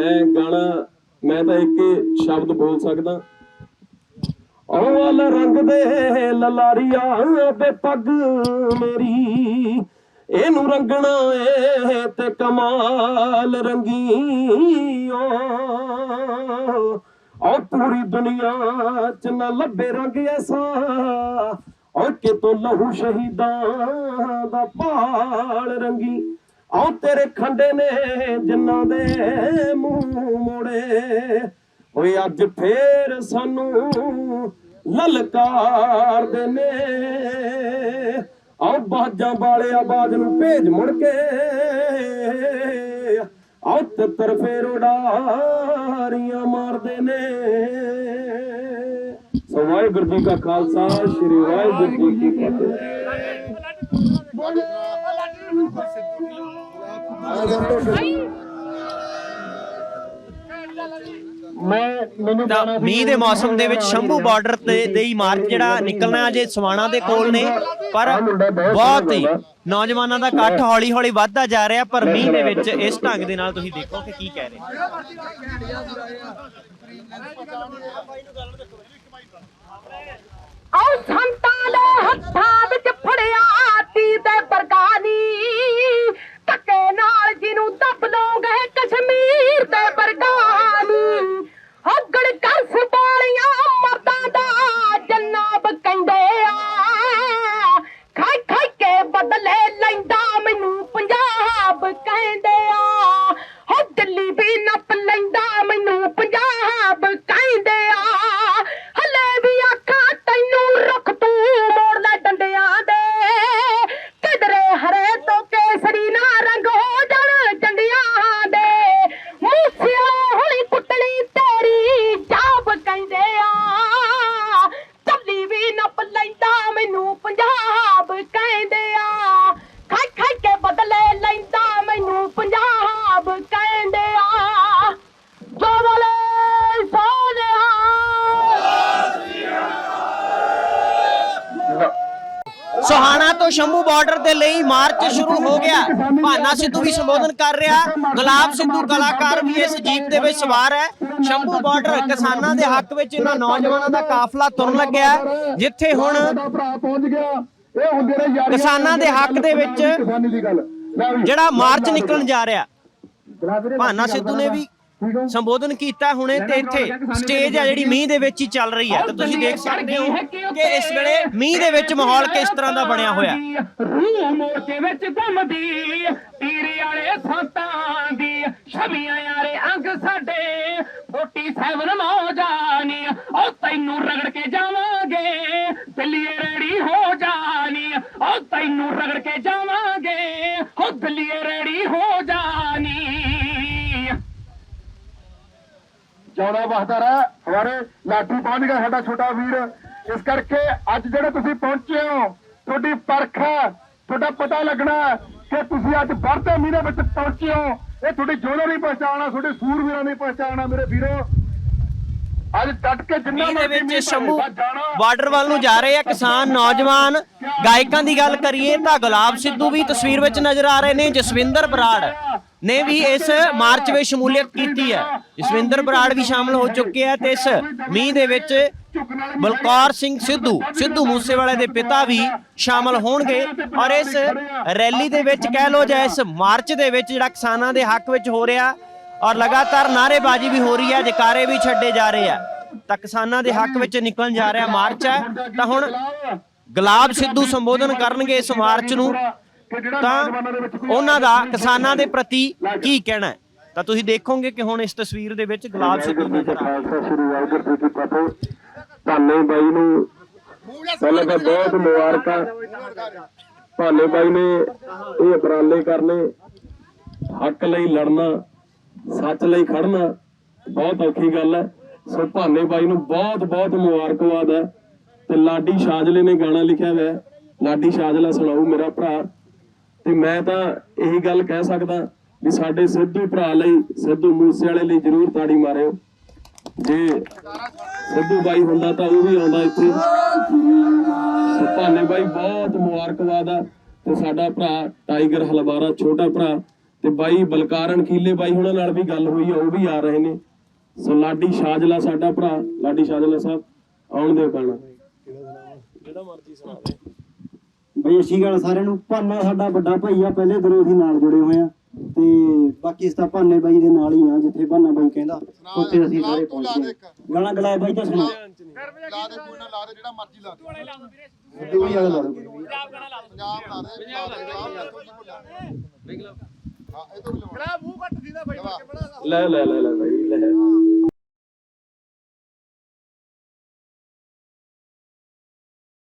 ਮੈਂ ਗਾਣਾ, ਮੈਂ ਤਾਂ ਇੱਕ ਸ਼ਬਦ ਬੋਲ ਸਕਦਾ। ਉਹ ਰੰਗ ਦੇ ਲਲਾਰੀਆ ਬੇ ਪੱਗ ਮੇਰੀ, ਇਹਨੂੰ ਰੰਗਣਾ ਏ ਤੇ ਕਮਾਲ ਰੰਗੀ ਓ ਪੂਰੀ ਦੁਨੀਆ ਚ ਨਾ ਲੱਭੇ ਰੰਗ ਐਸਾ, ਓ ਕਿਤੋਂ ਲਹੂ ਸ਼ਹੀਦਾਂ ਦਾ ਪਾਲ ਰੰਗੀ। ਆਉ ਤੇਰੇ ਖੰਡੇ ਨੇ ਜਿਨ੍ਹਾਂ ਦੇ ਮੂੰਹ ਮੋੜੇ। ਓਏ ਅੱਜ ਫੇਰ ਸਾਨੂੰ ਲਲਕਾਰਦੇ ਨੇ ਆਓ ਬਾਜਾਂ ਵਾਲੇ ਆਵਾਜ਼ ਨੂੰ ਭੇਜ ਮੁੜ ਕੇ। ਆਓ ਤਿੱਤਰ ਫੇਰ ਉਡਾਰੀਆਂ ਮਾਰਦੇ ਨੇ ਸੋ ਵਾਹਿਗੁਰੂ ਜੀ ਕਾ ਖਾਲਸਾ, ਸ੍ਰੀ ਵਾਹਿਗੁਰੂ ਜੀ ਕੀ ਫਤਿਹ। ਤਾਂ ਮੀਂਹ ਦੇ ਮੌਸਮ ਦੇ ਵਿੱਚ ਸ਼ੰਭੂ ਬਾਰਡਰ ਤੇ ਦੇ ਹੀ ਮਾਰਚ ਜਿਹੜਾ ਨਿਕਲਣਾ ਅਜੇ ਸਵਾਣਾ ਦੇ ਕੋਲ ਨੇ ਪਰ ਬਹੁਤ ਹੀ ਨੌਜਵਾਨਾਂ ਦਾ ਇਕੱਠ ਹੌਲੀ ਹੌਲੀ ਵੱਧਦਾ ਜਾ ਰਿਹਾ ਪਰ ਮੀਂਹ ਦੇ ਵਿੱਚ ਇਸ ਢੰਗ ਦੇ ਨਾਲ ਤੁਸੀਂ ਦੇਖੋ ਕਿ ਕੀ ਕਹਿ ਰਹੇ ਆਉ ਸੰਤਾਂ ਦੇ ਹੱਥਾਂ ਵਿੱਚ ਫੜਿਆ। ਸੋਹਾਣਾ ਤੋਂ ਸ਼ੰਭੂ ਬਾਰਡਰ ਦੇ ਲਈ ਮਾਰਚ ਸ਼ੁਰੂ ਹੋ ਗਿਆ। ਭਾਨਾ ਸਿੱਧੂ ਵੀ ਸੰਬੋਧਨ ਕਰ ਰਿਹਾ। ਗੁਲਾਬ ਸਿੱਧੂ ਕਲਾਕਾਰ ਵੀ ਇਸ ਜੀਪ ਦੇ ਵਿੱਚ ਸਵਾਰ ਹੈ। ਸ਼ੰਭੂ ਬਾਰਡਰ ਕਿਸਾਨਾਂ ਦੇ ਹੱਕ ਵਿੱਚ ਇਹਨਾਂ ਨੌਜਵਾਨਾਂ ਦਾ ਕਾਫਲਾ ਤੁਰਨ ਲੱਗਿਆ ਜਿੱਥੇ ਹੁਣ ਕਿਸਾਨਾਂ ਦੇ ਹੱਕ ਦੇ ਵਿੱਚ ਜਿਹੜਾ ਮਾਰਚ ਨਿਕਲਣ ਜਾ ਰਿਹਾ। ਭਾਨਾ ਸਿੱਧੂ ਨੇ ਵੀ ਸੰਬੋਧਨ ਕੀਤਾ ਹੁਣੇ ਤੇ ਇੱਥੇ ਸਟੇਜ ਆ ਜਿਹੜੀ ਮੀਂਹ ਦੇ ਵਿੱਚ ਹੀ ਚੱਲ ਰਹੀ ਹੈ ਤੇ ਤੁਸੀਂ ਦੇਖ ਸਕਦੇ ਹੋ ਕਿ ਇਸ ਵੇਲੇ ਮੀਂਹ ਦੇ ਵਿੱਚ ਮਾਹੌਲ ਕਿਸ ਤਰ੍ਹਾਂ ਦਾ ਬਣਿਆ ਹੋਇਆ? ਰੂਹ ਮੋਰਚੇ ਵਿੱਚ ਘੁੰਮਦੀ ਪੀਰੇ ਵਾਲੇ ਸੰਤਾਂ ਦੀ ਛਵੀਆਂ ਯਾਰੇ ਅੰਗ ਸਾਡੇ 47 ਮੌਜਾਨੀ ਉਹ ਤੈਨੂੰ ਰਗੜ ਕੇ ਜਾਵਾਂਗੇ ਦਿੱਲੀਏ ਰੈਡੀ ਹੋ ਜਾਨੀ ਉਹ ਤੈਨੂੰ ਰਗੜ ਕੇ ਜਾਵਾਂਗੇ। ਜਿਉਣਾ ਵਸਦਾ ਰਹਿ ਹਮਾਰੇ ਲਾਠੀ ਪਹੁੰਚ ਗਿਆ ਸਾਡਾ ਛੋਟਾ ਵੀਰ। ਇਸ ਕਰਕੇ ਅੱਜ ਜਿਹੜੇ ਤੁਸੀਂ ਪਹੁੰਚੇ ਹੋ ਤੁਹਾਡੀ ਪਰਖ ਹੈ ਤੁਹਾਡਾ ਪਤਾ ਲੱਗਣਾ ਹੈ ਕਿ ਤੁਸੀਂ ਅੱਜ ਵਰਤੇ ਮੀਂਹ ਦੇ ਵਿੱਚ ਪਹੁੰਚੇ ਹੋ। ਇਹ ਤੁਹਾਡੀ ਜੋੜਾ ਨਹੀਂ ਪਛਾਣਨਾ ਤੁਹਾਡੇ ਸੂਰਵੀਰਾਂ ਨਹੀਂ ਪਛਾਣਨਾ ਮੇਰੇ ਵੀਰੋ। ਅੱਜ ਡਟ ਕੇ ਜਿੰਨਾ ਦੇ ਵਿੱਚ ਸ਼ੰਭੂ ਬਾਰਡਰ ਵੱਲ ਨੂੰ ਜਾ ਰਹੇ ਆ ਕਿਸਾਨ ਨੌਜਵਾਨ। ਗਾਇਕਾਂ ਦੀ ਗੱਲ ਕਰੀਏ ਤਾਂ ਗੁਲਾਬ ਸਿੱਧੂ ਵੀ ਤਸਵੀਰ ਵਿੱਚ ਨਜ਼ਰ ਆ ਰਹੇ ਨੇ ਜਸਵਿੰਦਰ ਬਰਾੜ। ਨੇ ਵੀ ਇਸ ਮਾਰਚ ਵਿੱਚ ਸ਼ਮੂਲੀਅਤ ਕੀਤੀ ਹੈ। ਜਸਵਿੰਦਰ ਬਰਾੜ ਵੀ ਸ਼ਾਮਲ ਹੋ ਚੁੱਕੇ ਆ ਤੇ ਇਸ ਮੀਂਹ ਦੇ ਵਿੱਚ ਬਲਕੌਰ ਸਿੰਘ ਸਿੱਧੂ ਸਿੱਧੂ ਮੂਸੇਵਾਲੇ ਦੇ ਪਿਤਾ ਵੀ ਸ਼ਾਮਲ ਹੋਣਗੇ ਔਰ ਇਸ ਰੈਲੀ ਦੇ ਵਿੱਚ ਕਹਿ ਲੋ ਜਾਂ ਇਸ ਮਾਰਚ ਦੇ ਵਿੱਚ ਜਿਹੜਾ ਕਿਸਾਨਾਂ ਦੇ ਹੱਕ ਵਿੱਚ ਹੋ ਰਿਹਾ ਔਰ ਲਗਾਤਾਰ ਨਾਅਰੇਬਾਜ਼ੀ ਵੀ ਹੋ ਰਹੀ ਹੈ ਜਕਾਰੇ ਵੀ ਛੱਡੇ ਜਾ ਰਹੇ ਆ ਤਾਂ ਕਿਸਾਨਾਂ ਦੇ ਹੱਕ ਵਿੱਚ ਨਿਕਲਣ ਜਾ ਰਿਹਾ ਮਾਰਚ ਹੈ। ਤਾਂ ਹੁਣ ਗੁਲਾਬ ਸਿੱਧੂ ਸੰਬੋਧਨ ਕਰਨਗੇ ਇਸ ਮਾਰਚ ਨੂੰ। ਤਾਂ ਉਹਨਾਂ ਦਾ ਕਿਸਾਨਾਂ ਦੇ ਪ੍ਰਤੀ ਕੀ ਕਹਿਣਾ ਹੈ? ਤਾਂ ਤੁਸੀਂ ਦੇਖੋਗੇ ਕਿ ਹੁਣ ਇਸ ਤਸਵੀਰ ਦੇ ਵਿੱਚ ਗੁਲਾਬ ਸਿੱਧੂ ਨਜ਼ਰ ਆ ਰਹੇ ਸ੍ਰੀ ਵਾਹਿਗੁਰੂ ਜੀ ਕੀ ਫਤਿਹ। ਭਾਨੇ ਬਾਈ ਨੂੰ ਪਹਿਲਾਂ ਤਾਂ ਬਹੁਤ ਮੁਬਾਰਕਾਂ। ਭਾਨੇ ਬਾਈ ਨੇ ਇਹ ਉਪਰਾਲੇ ਕਰਨੇ ਹੱਕ ਲਈ ਲੜਨਾ ਸੱਚ ਲਈ ਖੜਨਾ ਬਹੁਤ ਔਖੀ ਗੱਲ ਹੈ। ਸੋ ਭਾਨੇ ਬਾਈ ਨੂੰ ਬਹੁਤ ਬਹੁਤ ਮੁਬਾਰਕਬਾਦ ਹੈ। ਤੇ ਲਾਡੀ ਸ਼ਾਜਲੇ ਨੇ ਗਾਣਾ ਲਿਖਿਆ ਹੋਇਆ। ਲਾਡੀ ਸ਼ਾਜਲਾ ਸੁਣਾਊ ਮੇਰਾ ਭਰਾ। ਤੇ ਮੈਂ ਤਾਂ ਇਹੀ ਗੱਲ ਕਹਿ ਸਕਦਾ ਵੀ ਸਾਡੇ ਸਿੱਧੂ ਭਰਾ ਲਈ, ਸਿੱਧੂ ਮੂਸੇ ਵਾਲੇ ਲਈ ਜਰੂਰ ਤਾੜੀ ਮਾਰਿਓ। ਜੇ ਸਿੱਧੂ ਬਾਈ ਹੁੰਦਾ ਤਾਂ ਉਹ ਵੀ ਆਉਂਦਾ ਇੱਥੇ। ਸੋ ਬਾਈ ਬਹੁਤ ਮੁਬਾਰਕਬਾਦ ਆ। ਤੇ ਸਾਡਾ ਭਰਾ ਟਾਈਗਰ ਹਲਵਾਰਾ, ਛੋਟਾ ਭਰਾ। ਤੇ ਬਾਈ ਬਲਕਾਰਨ ਖੀਲੇ ਬਾਈ ਹੁਣਾਂ ਨਾਲ ਵੀ ਗੱਲ ਹੋਈ ਆ, ਉਹ ਵੀ ਆ ਰਹੇ ਨੇ। ਸੋ ਲਾਡੀ ਸ਼ਾਜਲਾ ਸਾਡਾ ਭਰਾ, ਲਾਡੀ ਸ਼ਾਜਲਾ ਸਾਹਿਬ, ਆਉਣ ਦਿਓ ਗਾਣਾ। ਬਈ ਅੱਛੀ ਗੱਲ ਸਾਰਿਆਂ ਨੂੰ। ਭਾਨਾ ਸਾਡਾ ਵੱਡਾ ਭਾਈ ਆ ਪਹਿਲੇ ਦਿਨੋਂ ਅਸੀਂ ਨਾਲ ਜੁੜੇ ਹੋਏ ਆ। ਤੇ ਬਾਕੀ ਇਸ ਤਾਂ ਭਾਨੇ ਬਾਈ ਦੇ ਨਾਲ ਹੀ ਆ ਜਿੱਥੇ ਭਾਨਾ ਬਾਈ ਕਹਿੰਦਾ ਉੱਥੇ ਅਸੀਂ ਸਾਰੇ ਪਹੁੰਚੇ। ਗਾਣਾ ਗਲਾਏ ਬਾਈ ਤਾਂ ਸੁਣਾ। ਲਾ ਦੇ ਕੋਈ ਨਾ ਲਾ ਦੇ ਜਿਹੜਾ ਮਰਜ਼ੀ ਲਾ ਦੇ। ਵੀ ਵਾਲਾ ਲਾ ਦਿਓ ਪੰਜਾਬ ਲਾ ਦੇ। ਪੰਜਾਬ ਲਾ ਦੇ ਹਾਂ ਇਹ ਤੋਂ ਵੀ। ਲਵਾ ਲੈ ਲੈ ਲੈ ਲੈ ਬਾਈ